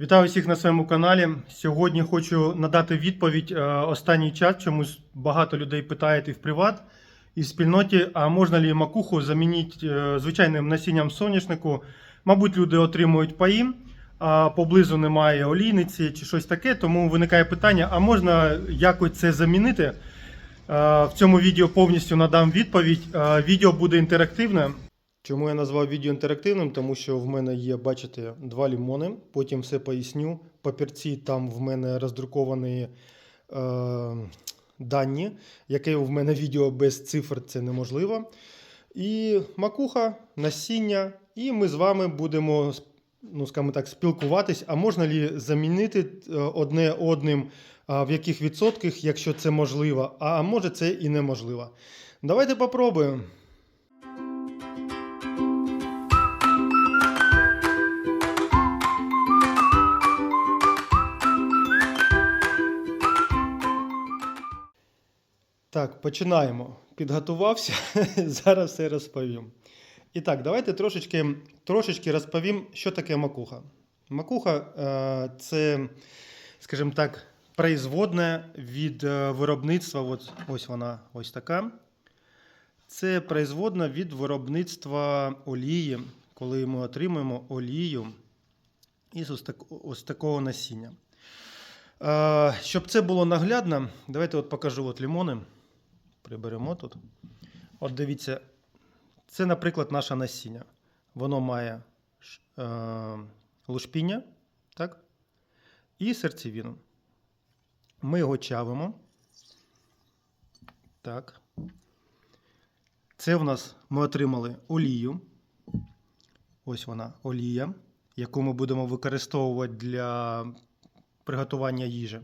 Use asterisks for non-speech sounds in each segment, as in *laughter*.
Вітаю всіх на своєму каналі. Сьогодні хочу надати відповідь е, останній час. Чомусь багато людей питають і в приват, і в спільноті, а можна ли макуху замінити е, звичайним насінням соняшнику. Мабуть, люди отримують паї, а поблизу немає олійниці чи щось таке, тому виникає питання: а можна якось це замінити? Е, В цьому відео повністю надам відповідь. Відео буде інтерактивне. Чому я назвав відео інтерактивним? Тому що в мене є, бачите, два лімони. Потім все поясню. Папірці там в мене роздруковані е, дані, яке в мене відео без цифр це неможливо. І макуха, насіння, і ми з вами будемо ну, скажімо так, спілкуватись, а можна ли замінити е, одне одним, в яких відсотках, якщо це можливо, а може це і неможливо. Давайте попробуємо. Так, починаємо. Підготувався, *laughs* зараз все розповім. І так, давайте трошечки, трошечки розповім, що таке макуха. Макуха е, це, скажімо так, производне від е, виробництва. От, ось вона ось така. Це производна від виробництва олії, коли ми отримуємо олію із ось, так, ось такого насіння. Е, щоб це було наглядно, давайте от покажу от лімони. Приберемо тут. От дивіться, це, наприклад, наше насіння. Воно має е, лушпіння, так? І серцевину. Ми його чавимо. Так. Це в нас ми отримали олію. Ось вона олія, яку ми будемо використовувати для приготування їжі.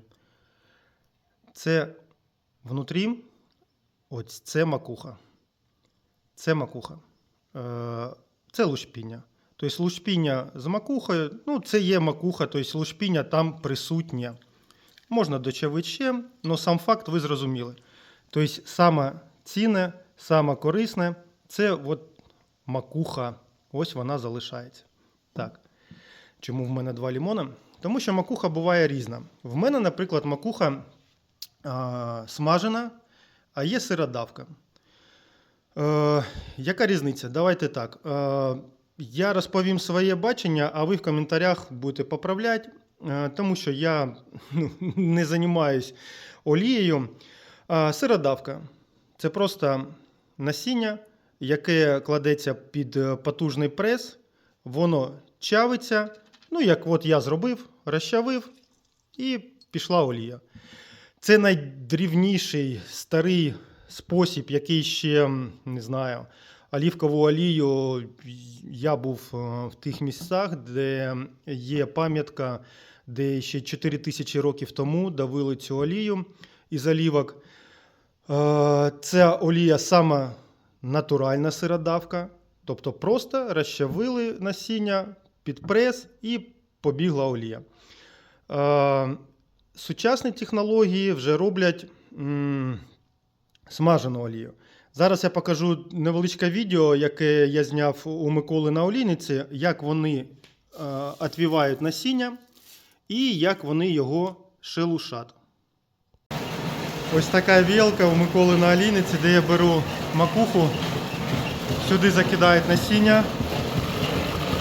Це внутрі, ось це макуха. Це макуха. Е, Це лушпіння. Тобто лушпіння з макухою, ну, це є макуха, тобто лушпіння там присутнє. Можна дочавити ще, але сам факт ви зрозуміли. Тобто саме цінне, саме корисне це от макуха. Ось вона залишається. Так. Чому в мене два лімона? Тому що макуха буває різна. В мене, наприклад, макуха а, смажена, а є сиродавка. Е, яка різниця? Давайте так. Е, я розповім своє бачення, а ви в коментарях будете поправляти, е, тому що я ну, не займаюсь олією. Е, сиродавка це просто насіння, яке кладеться під е, потужний прес, воно чавиться. Ну, як от я зробив, розчавив і пішла олія. Це найдрівніший старий спосіб, який ще не знаю. Олівкову олію я був е, в тих місцях, де є пам'ятка, де ще 4 тисячі років тому давили цю олію із олівок. Е, Ця олія саме натуральна сиродавка, тобто просто розчавили насіння під прес і побігла олія. Е, Сучасні технології вже роблять м, смажену олію. Зараз я покажу невеличке відео, яке я зняв у Миколи на олійниці, як вони е, отвівають насіння і як вони його шелушать. Ось така вілка у Миколи на олійниці, де я беру макуху, сюди закидають насіння,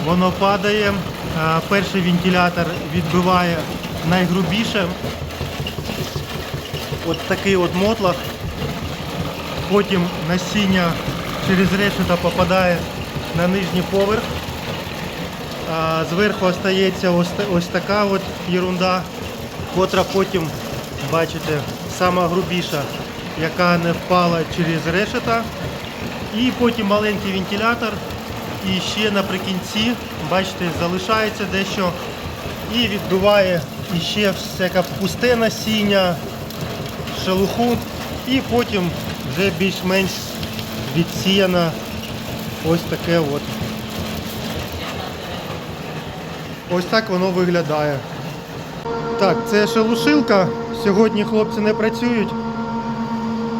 воно падає. Е, Перший вентилятор відбиває найгрубіше. От такий от мотлах. Потім насіння через решето попадає на нижній поверх. А зверху остається ось, ось така от ерунда, котра потім, бачите, сама грубіша, яка не впала через решето. І потім маленький вентилятор. І ще наприкінці, бачите, залишається дещо і відбиває іще всяке пусте насіння, шелуху, і потім вже більш-менш відсіяна ось таке от. Ось так воно виглядає. Так, це шелушилка. Сьогодні хлопці не працюють.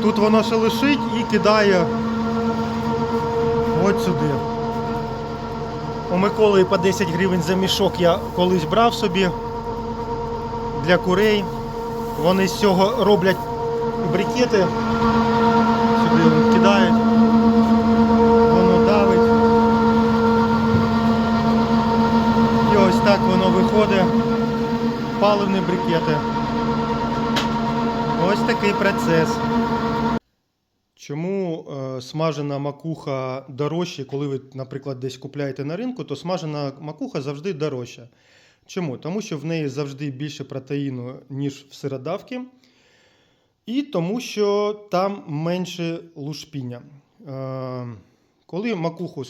Тут воно шелушить і кидає от сюди. У Миколи по 10 гривень за мішок я колись брав собі для курей. Вони з цього роблять брикети. Сюди кидають. Воно давить. І ось так воно виходить. Паливні брикети. Ось такий процес. Чому е, смажена макуха дорожча, коли ви, наприклад, десь купляєте на ринку, то смажена макуха завжди дорожча. Чому? Тому що в неї завжди більше протеїну, ніж в сиродавки, і тому що там менше лушпіння. Е, коли макуху, е,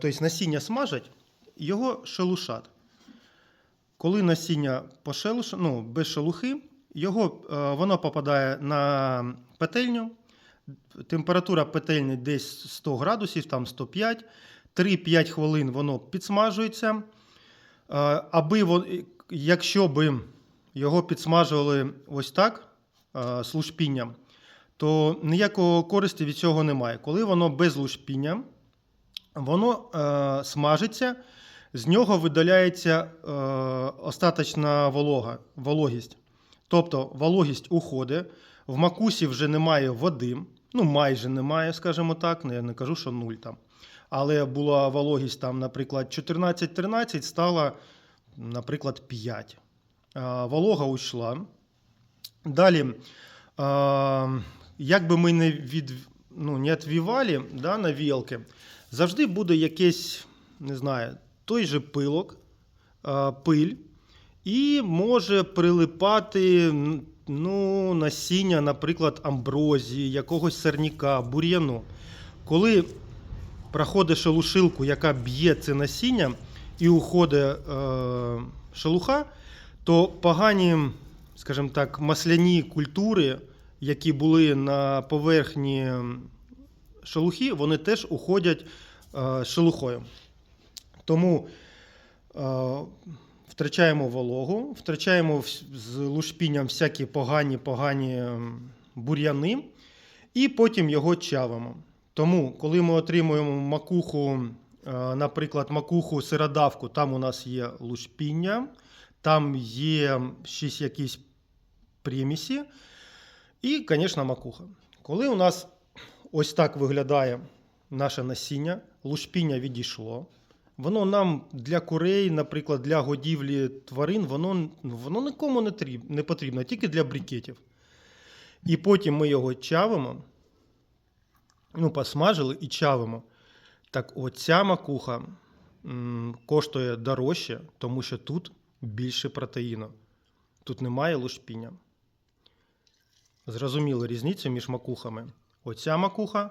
тобто насіння смажать, його шелушать. Коли насіння пошелуш... ну, без шелухи, його, е, воно попадає на петельню. Температура петельні десь 100 градусів, там 105. 3-5 хвилин воно підсмажується. Е, Аби якщо би його підсмажували ось так, е, з лушпінням, то ніякого користі від цього немає. Коли воно без лушпіння, воно е, смажиться, з нього видаляється е, остаточна волога, вологість. Тобто вологість уходить, в макусі вже немає води, ну майже немає, скажімо так, ну, я не кажу, що нуль там. Але була вологість там, наприклад, 14-13, стала, наприклад, 5. Е, волога ушла. Далі, як би ми не, від, ну, не відвівали да, на вілки, завжди буде якийсь, не знаю, той же пилок, пиль, і може прилипати ну, насіння, наприклад, амброзії, якогось сорняка, бур'яну. Коли проходить шелушилку, яка б'є це насіння, і уходить е, шелуха, то погані, скажімо так, масляні культури, які були на поверхні шелухи, вони теж уходять е, шелухою. Тому е, втрачаємо вологу, втрачаємо з лушпінням всякі погані, погані бур'яни, і потім його чавимо. Тому, коли ми отримуємо макуху, е, наприклад, макуху сиродавку, там у нас є лушпіння, там є щось якісь примісі, і, звісно, макуха. Коли у нас ось так виглядає наше насіння, лушпіння відійшло. Воно нам для курей, наприклад, для годівлі тварин, воно, воно нікому не, тріб, не потрібно, тільки для брикетів. І потім ми його чавимо, ну, посмажили і чавимо. Так оця макуха м, коштує дорожче, тому що тут більше протеїну. Тут немає лушпіння. Зрозуміли різницю між макухами. Оця макуха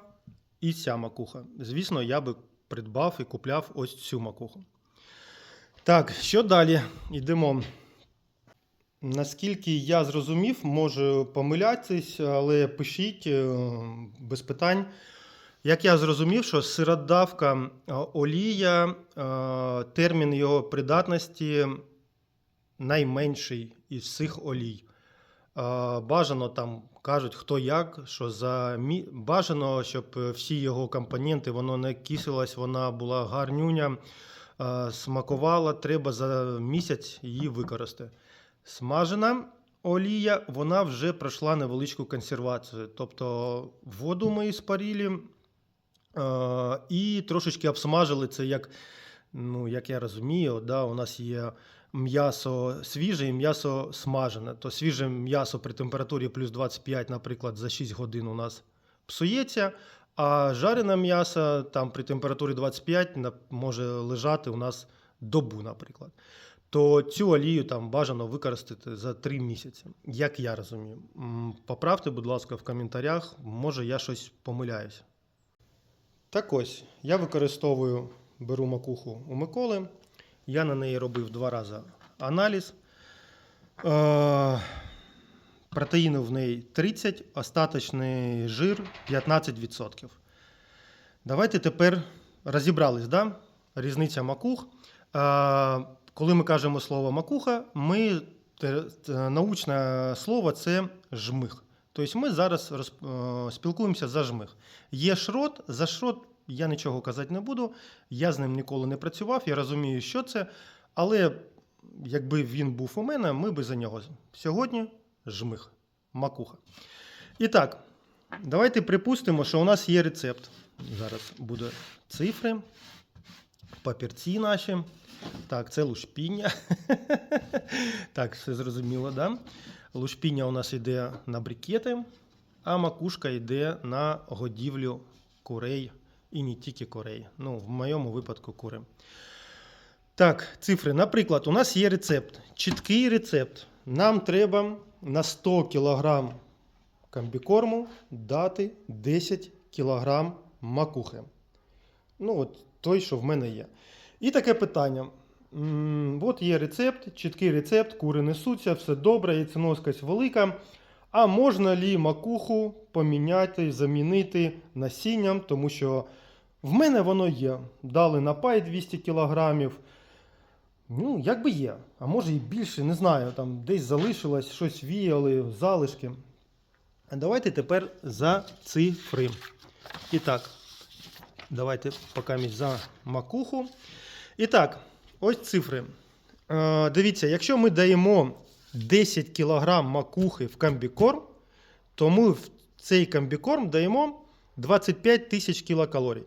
і ця макуха. Звісно, я би придбав і купляв ось цю макуху. Так, що далі? Йдемо. Наскільки я зрозумів, можу помилятись, але пишіть е, без питань. Як я зрозумів, що сиродавка е, олія, е, термін його придатності найменший із всіх олій. Бажано там кажуть, хто як, що за мі... бажано, щоб всі його компоненти воно не кисилось, вона була гарнюня, смакувала, треба за місяць її використати. Смажена олія, вона вже пройшла невеличку консервацію. Тобто воду ми спарили е, і трошечки обсмажили це, як, ну, як я розумію, да, у нас є м'ясо свіже і м'ясо смажене. То свіже м'ясо при температурі плюс 25, наприклад, за 6 годин у нас псується, а жарене м'ясо там при температурі 25 може лежати у нас добу, наприклад. То цю олію там бажано використати за 3 місяці, як я розумію. Поправте, будь ласка, в коментарях, може я щось помиляюсь. Так ось, я використовую, беру макуху у Миколи. Я на неї робив два рази аналіз. Е, протеїну в неї 30, остаточний жир 15%. Давайте тепер розібрались, да? різниця макух. Е, коли ми кажемо слово макуха, ми те- научне слово це жмих. Тобто ми зараз роз, е, спілкуємося за жмих. Є шрот, за шрот Я нічого казати не буду. Я з ним ніколи не працював, я розумію, що це. Але якби він був у мене, ми би за нього. Сьогодні жмих, макуха. І так, давайте припустимо, що у нас є рецепт. Зараз буде цифри, папірці наші. Так, це лушпіння. *laughs* так, все зрозуміло, да? Лушпіння у нас йде на брикети, а макушка йде на годівлю курей і не тільки курей. Ну, в моєму випадку кури. Так, цифри. Наприклад, у нас є рецепт. Чіткий рецепт. Нам треба на 100 кг комбікорму дати 10 кг макухи. Ну, от той, що в мене є. І таке питання. От є рецепт, чіткий рецепт, кури несуться, все добре, яйценоскость велика. А можна лі макуху поміняти, замінити насінням, тому що в мене воно є. Дали на пай 200 кілограмів. Ну, як би є. А може і більше, не знаю. Там десь залишилось, щось віяли, залишки. Давайте тепер за цифри. І так, давайте поки за макуху. І так, ось цифри. Е, дивіться, якщо ми даємо 10 кг макухи в комбікорм, то ми в цей комбікорм даємо 25 тисяч кілокалорій.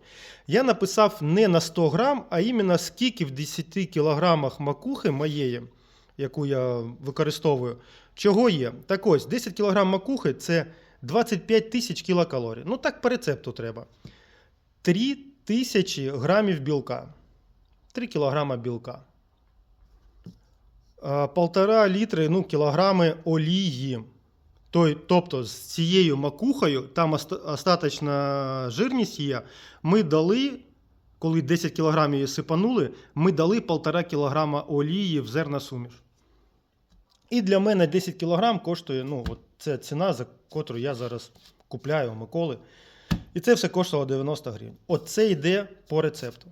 Я написав не на 100 грам, а іменно скільки в 10 кілограмах макухи моєї, яку я використовую, чого є. Так ось, 10 кг макухи це 25 тисяч кілокалорій. Ну так по рецепту треба. 3 тисячі грамів білка. 3 кілограма білка. Е, Полтора літри ну, кілограми олії. Тобто з цією макухою, там остаточна жирність є. Ми дали, коли 10 кг її сипанули, ми дали 1,5 кг олії в зерносуміш. І для мене 10 кг коштує, ну, от це ціна, за котру я зараз купляю у Миколи. І це все коштувало 90 гривень. От це йде по рецепту.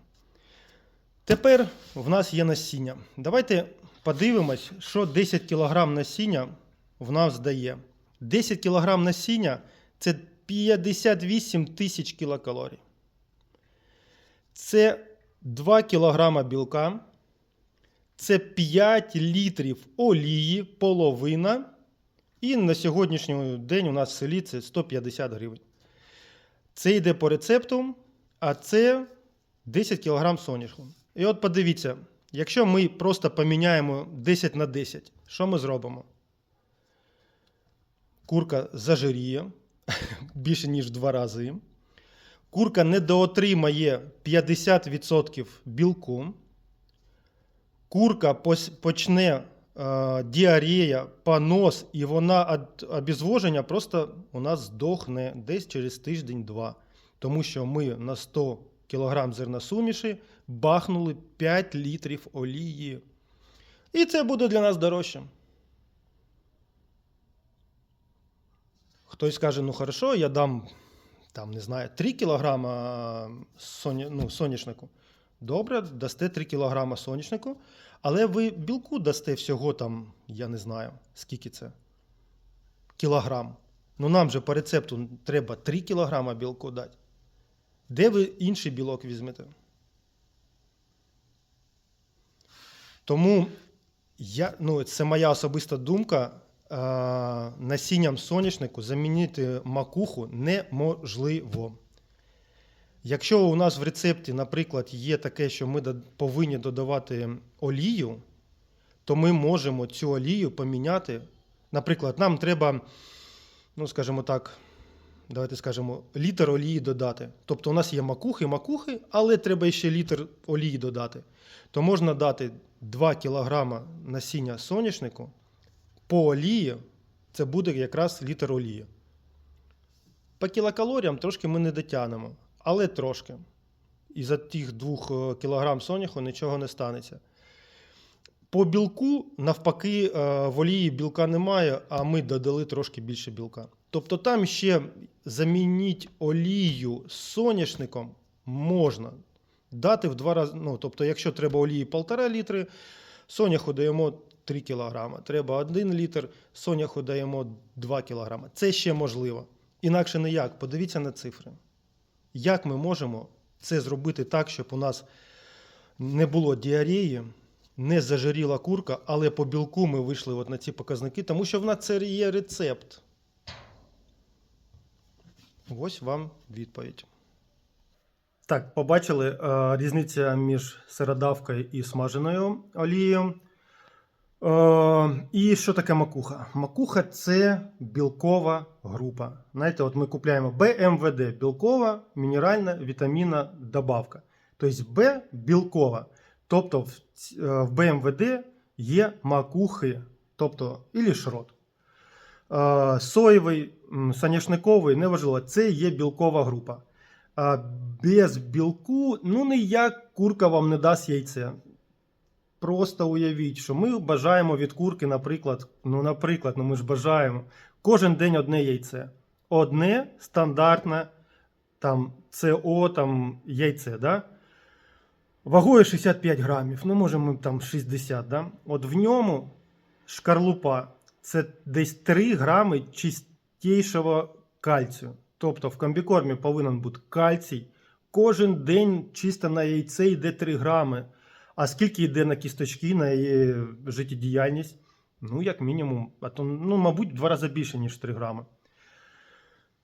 Тепер в нас є насіння. Давайте подивимось, що 10 кг насіння в нас дає. 10 кг насіння це 58 тисяч кілокалорій. Це 2 кг білка. Це 5 літрів олії, половина. І на сьогоднішній день у нас в селі це 150 гривень. Це йде по рецепту, а це 10 кг соняшку. І от подивіться, якщо ми просто поміняємо 10 на 10, що ми зробимо? Курка зажиріє *laughs* більше, ніж в два рази. Курка недоотримає 50% білку. Курка почне е, діарея, понос, і вона від обезвоження просто у нас здохне десь через тиждень-два. Тому що ми на 100 кг зерносуміші бахнули 5 літрів олії. І це буде для нас дорожче. Хтось скаже, ну хорошо, я дам там, не знаю, 3 кг соня, ну, соняшнику. Добре, дасте 3 кг соняшнику, але ви білку дасте всього там, я не знаю, скільки це. Кілограм. Ну нам же по рецепту треба 3 кг білку дати. Де ви інший білок візьмете? Тому я, ну, це моя особиста думка. е, Насінням соняшнику замінити макуху неможливо. Якщо у нас в рецепті, наприклад, є таке, що ми повинні додавати олію, то ми можемо цю олію поміняти. Наприклад, нам треба, ну, скажімо так, давайте скажемо, літр олії додати. Тобто у нас є макухи, макухи, але треба ще літр олії додати. То можна дати 2 кг насіння соняшнику по олії, це буде якраз літр олії. По кілокалоріям трошки ми не дотягнемо, але трошки. І за тих 2 кг соняху нічого не станеться. По білку, навпаки, е, в олії білка немає, а ми додали трошки більше білка. Тобто там ще замініть олію з соняшником можна. Дати в два рази. Ну, тобто, якщо треба олії 1,5 літри, соняху даємо 3 кг. Треба 1 літр, соняху даємо 2 кг. Це ще можливо. Інакше ніяк. Подивіться на цифри. Як ми можемо це зробити так, щоб у нас не було діареї, не зажиріла курка, але по білку ми вийшли от на ці показники, тому що в нас це є рецепт. Ось вам відповідь. Так, побачили е, різниця між сиродавкою і смаженою олією. Е, і що таке макуха? Макуха це білкова група. Знаєте, от ми купуємо БМВД білкова, мінеральна, вітамінна добавка. Тобто Б білкова. Тобто в, е, в БМВД є макухи, тобто ілі шрот. Е, Соєвий, соняшниковий, неважливо, це є білкова група. Без білку, ну ніяк курка вам не дасть яйце. Просто уявіть, що ми бажаємо від курки, наприклад, ну, наприклад, ну ми ж бажаємо кожен день одне яйце. Одне стандартне там СО, там яйце, да? Вагою 65 грамів, ну може ми там 60, да? От в ньому шкарлупа це десь 3 грами чистішого кальцію. Тобто в комбікормі повинен бути кальцій. Кожен день чисто на яйце йде 3 грами. А скільки йде на кісточки, на її життєдіяльність? Ну, як мінімум, а то, ну, мабуть, в два рази більше, ніж 3 грами.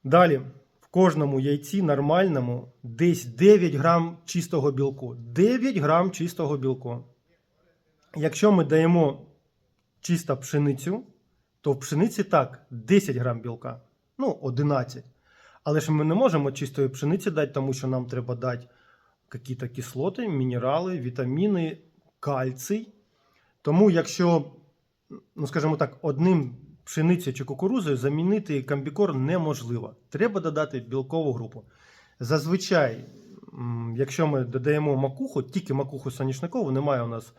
Далі, в кожному яйці нормальному десь 9 грам чистого білку. 9 грам чистого білку. Якщо ми даємо чисто пшеницю, то в пшениці так 10 грам білка. Ну, 11. Але ж ми не можемо чистої пшениці дати, тому що нам треба дати якісь кислоти, мінерали, вітаміни, кальцій. Тому, якщо, ну скажімо так, одним пшеницею чи кукурузою замінити комбікор неможливо. Треба додати білкову групу. Зазвичай, якщо ми додаємо макуху, тільки макуху соняшникову, немає у нас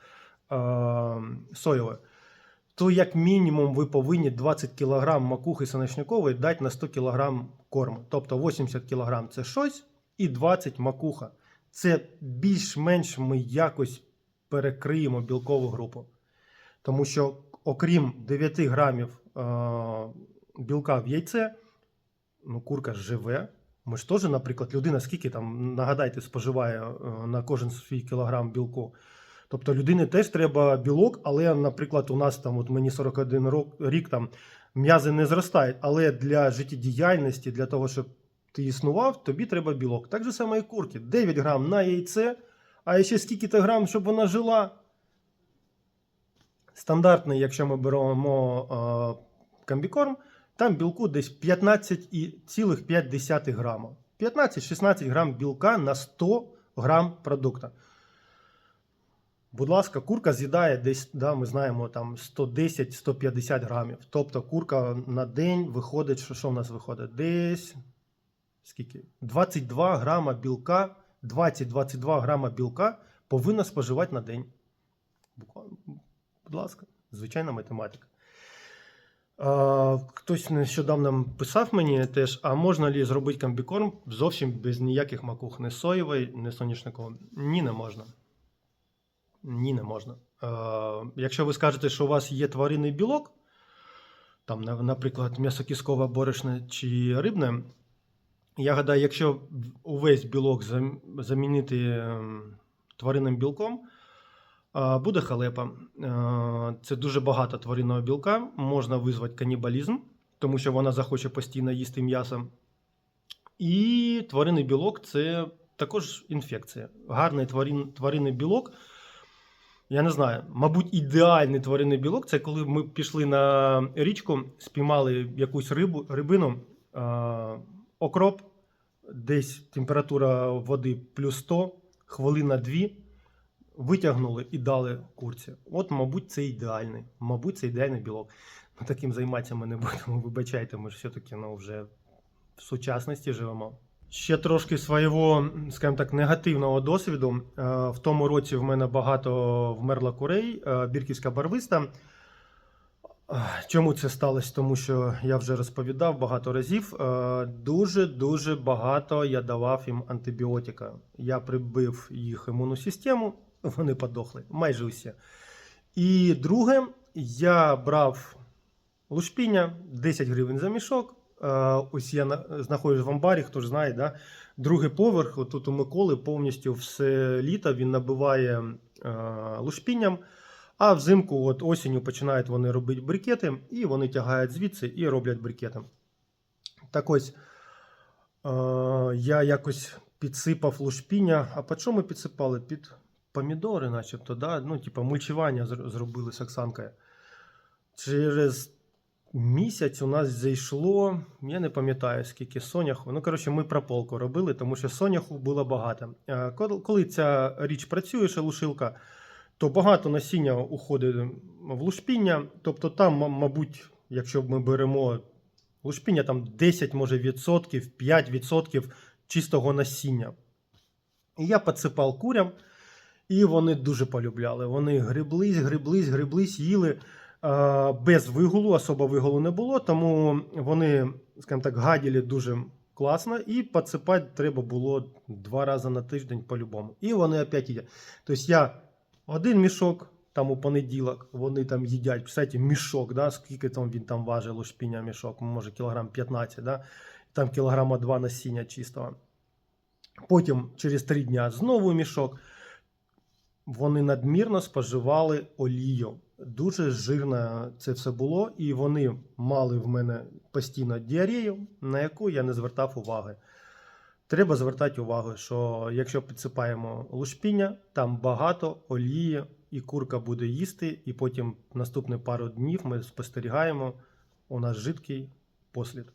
е- соєвої, то як мінімум ви повинні 20 кг макухи соняшникової дати на 100 кг корму. Тобто 80 кг це щось і 20 макуха. Це більш-менш ми якось перекриємо білкову групу. Тому що, окрім 9 грамів е- білка в яйце, ну, курка живе. Ми ж теж, наприклад, людина скільки там, нагадайте, споживає е, на кожен свій кілограм білку. Тобто людині теж треба білок, але, наприклад, у нас там, от мені 41 рок, рік там м'язи не зростають, але для життєдіяльності, для того, щоб ти існував, тобі треба білок. Так же саме і курки. 9 грам на яйце, а ще скільки-то грам, щоб вона жила. Стандартний, якщо ми беремо е, комбікорм, там білку десь 15,5 грама. 15-16 грам білка на 100 грам продукту. Будь ласка, курка з'їдає десь, да, ми знаємо, там 110-150 грамів. Тобто курка на день виходить, що, що в нас виходить? Десь скільки? 22 грама білка, 20-22 грама білка повинна споживати на день. Будь ласка, звичайна математика. А, хтось нещодавно писав мені теж, а можна ли зробити комбікорм зовсім без ніяких макух, не соєвої, не соняшникової? Ні, не можна. Ні, не можна. Е, якщо ви скажете, що у вас є тваринний білок, там, на- наприклад, м'ясокіскове борошно чи рибне, я гадаю, якщо увесь білок замінити ем, тваринним білком, е, буде халепа. Е, Це дуже багато тваринного білка, можна визвати канібалізм, тому що вона захоче постійно їсти м'ясо. І тваринний білок це також інфекція. Гарний тварин, тваринний білок. Я не знаю, мабуть, ідеальний тваринний білок це коли ми пішли на річку, спіймали якусь рибу, рибину, е, окроп, десь температура води плюс 100, хвилина 2, витягнули і дали курці. От, мабуть, це ідеальний. Мабуть, це ідеальний білок. Ну, таким займатися ми не будемо, *laughs* вибачайте, ми ж все-таки ну, вже в сучасності живемо. Ще трошки свого, скажімо так, негативного досвіду. Е, В тому році в мене багато вмерло курей, е, бірківська барвиста. Е, Чому це сталося? Тому що я вже розповідав багато разів. Дуже-дуже багато я давав їм антибіотика. Я прибив їх імунну систему, *laughs* вони подохли, майже усі. І друге, я брав лушпіння 10 гривень за мішок, Ось я знаходжусь в амбарі, хто ж знає, да? другий поверх, тут у Миколи повністю все літо він набиває е, лушпінням, а взимку, от осінню, починають вони робити брикети, і вони тягають звідси і роблять брикети. Так ось е, я якось підсипав лушпіння. А по чому підсипали? Під помідори, начебто, да? ну, типу, мульчування зробили з Оксанкою. Через місяць у нас зайшло, я не пам'ятаю скільки соняху. Ну, коротше, ми прополку робили, тому що соняху було багато. Е, Коли ця річ працює, шелушилка, то багато насіння уходить в лушпіння. Тобто там, мабуть, якщо ми беремо лушпіння, там 10, може, відсотків, 5 відсотків чистого насіння. І я підсипав курям, і вони дуже полюбляли. Вони гриблись, гриблись, гриблись, їли без вигулу, особо вигулу не було, тому вони, скажімо так, гаділи дуже класно, і підсипати треба було два рази на тиждень по-любому. І вони опять їдять. Тобто я один мішок. Там у понеділок вони там їдять, кстати, мішок, да, скільки там він там важить, лушпіння мішок, може кілограм 15, да, там кілограма 2 насіння чистого. Потім через 3 дня знову мішок. Вони надмірно споживали олію. Дуже жирно це все було, і вони мали в мене постійно діарею, на яку я не звертав уваги. Треба звертати увагу, що якщо підсипаємо лушпіння, там багато олії, і курка буде їсти, і потім наступні пару днів ми спостерігаємо, у нас жидкий послід.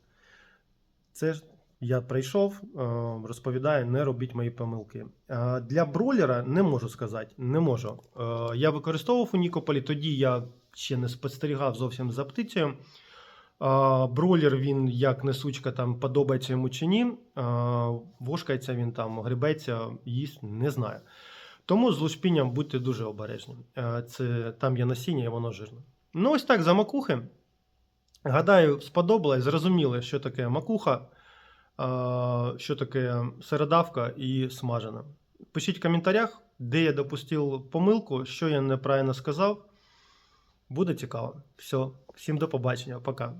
Це я прийшов, е, розповідаю, не робіть мої помилки. Е, Для бройлера не можу сказати, не можу. Е, Я використовував у Нікополі, тоді я ще не спостерігав зовсім за птицею. А, Бройлер він як несучка там подобається йому чи ні. Вошкається він там, грибеться, їсть, не знаю. Тому з лушпінням будьте дуже обережні. Е, Це там є насіння і воно жирне. Ну, ось так за макухи. Гадаю, сподобалось, зрозуміли, що таке макуха, що таке середавка і смажена. Пишіть в коментарях, де я допустив помилку, що я неправильно сказав. Буде цікаво. Все, всім до побачення, пока.